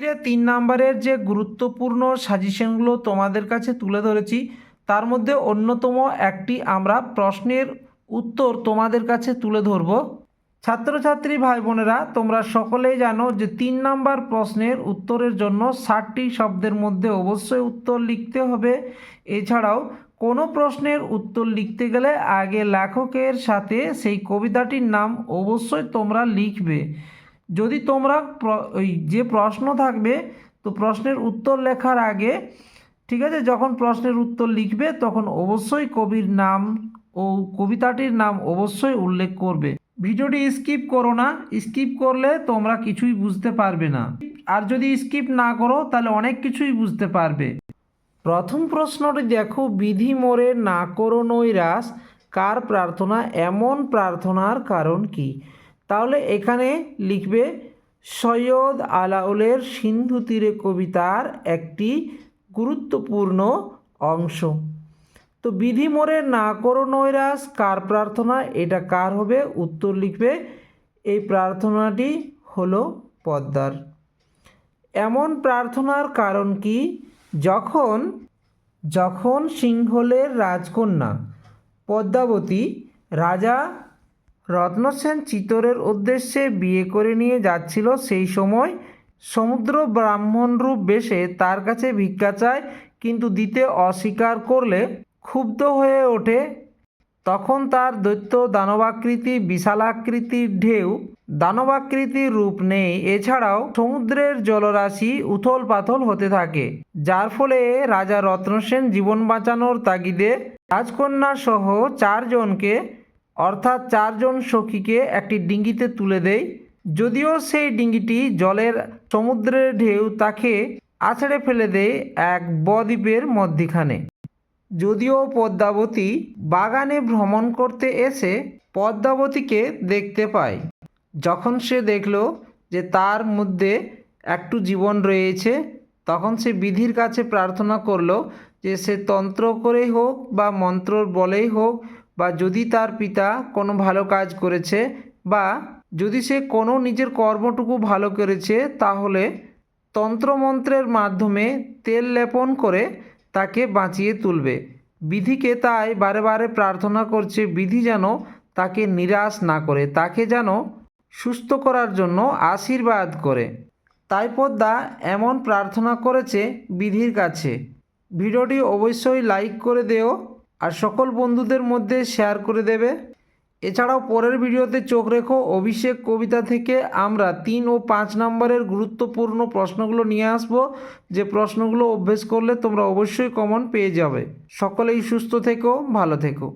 তীরে তিন নম্বরের যে গুরুত্বপূর্ণ সাজেশনগুলো তোমাদের কাছে তুলে ধরেছি, তার মধ্যে অন্যতম একটি আমরা প্রশ্নের উত্তর তোমাদের কাছে তুলে ধরব। ছাত্রছাত্রী ভাই বোনেরা তোমরা সকলেই জানো যে তিন নাম্বার প্রশ্নের উত্তরের জন্য ষাটটি শব্দের মধ্যে অবশ্যই উত্তর লিখতে হবে। এছাড়াও কোনো প্রশ্নের উত্তর লিখতে গেলে আগে লেখকের সাথে সেই কবিতাটির নাম অবশ্যই তোমরা লিখবে। যদি তোমরা ওই যে প্রশ্ন থাকবে, তো প্রশ্নের উত্তর লেখার আগে, ঠিক আছে, যখন প্রশ্নের উত্তর লিখবে, তখন অবশ্যই কবির নাম ও কবিতাটির নাম অবশ্যই উল্লেখ করবে। ভিডিওটি স্কিপ করো না, স্কিপ করলে তোমরা কিছুই বুঝতে পারবে না। আর যদি স্কিপ না করো, তাহলে অনেক কিছুই বুঝতে পারবে। প্রথম প্রশ্নটি দেখো, বিধি মোরে না করো নৈরাস কার প্রার্থনা, এমন প্রার্থনার কারণ কি? তাহলে এখানে লিখবে সৈয়দ আলাউলের সিন্ধু তীরে কবিতার একটি গুরুত্বপূর্ণ অংশ। তো বিধি মোরে না করো নৈরাস কার প্রার্থনা, এটা কার হবে? উত্তর লিখবে, এই প্রার্থনাটি হলো পদ্মার। এমন প্রার্থনার কারণ কি? যখন যখন সিংহলের রাজকন্যা পদ্মাবতী রাজা রত্নসেন চিতরের উদ্দেশ্যে বিয়ে করে নিয়ে যাচ্ছিল সেই সময়। সমুদ্র ব্রাহ্মণ রূপ বেশে তার কাছে ভিক্ষা চায়, কিন্তু দিতে অস্বীকার করলে ক্ষুব্ধ হয়ে ওঠে। তখন তার দৈত্য দানবাকৃতি বিশালাকৃতির ঢেউ, দানবাকৃতির রূপ নেই। এছাড়াও সমুদ্রের জলরাশি উথল পাথল হতে থাকে, যার ফলে রাজা রত্নসেন জীবন বাঁচানোর তাগিদে রাজকন্যা সহ চারজনকে অর্থাৎ চারজন সখীকে একটি ডিঙ্গিতে তুলে দেয়। যদিও সেই ডিঙ্গিটি জলের সমুদ্রের ঢেউ তাকে আছড়ে ফেলে দেয় এক বদ্বীপের মধ্যিখানে। যদিও পদ্মাবতী বাগানে ভ্রমণ করতে এসে পদ্মাবতীকে দেখতে পায়। যখন সে দেখল যে তার মধ্যে একটু জীবন রয়েছে, তখন সে বিধির কাছে প্রার্থনা করল যে সে তন্ত্র করেই হোক বা মন্ত্রর বলেই হোক বা যদি তার পিতা কোনো ভালো কাজ করেছে বা যদি সে কোনো নিজের কর্মটুকু ভালো করেছে, তাহলে তন্ত্রমন্ত্রের মাধ্যমে তেল লেপন করে তাকে বাঁচিয়ে তুলবে। বিধিকে তাই বারে বারে প্রার্থনা করছে, বিধি যেন তাকে নিরাশ না করে, তাকে যেন সুস্থ করার জন্য আশীর্বাদ করে। তাই পদ্মা এমন প্রার্থনা করেছে বিধির কাছে। ভিডিওটি অবশ্যই লাইক করে দেও। আর সকল বন্ধুদের মধ্যে শেয়ার করে দেবে। এছাড়াও পরের ভিডিওতে চোখ রেখো অভিষেক কবিতা থেকে আমরা তিন ও পাঁচ নম্বরের গুরুত্বপূর্ণ প্রশ্নগুলো নিয়ে আসব। যে প্রশ্নগুলো অভ্যেস করলে তোমরা অবশ্যই কমন পেয়ে যাবে। সকলেই সুস্থ থেকো, ভালো থেকো।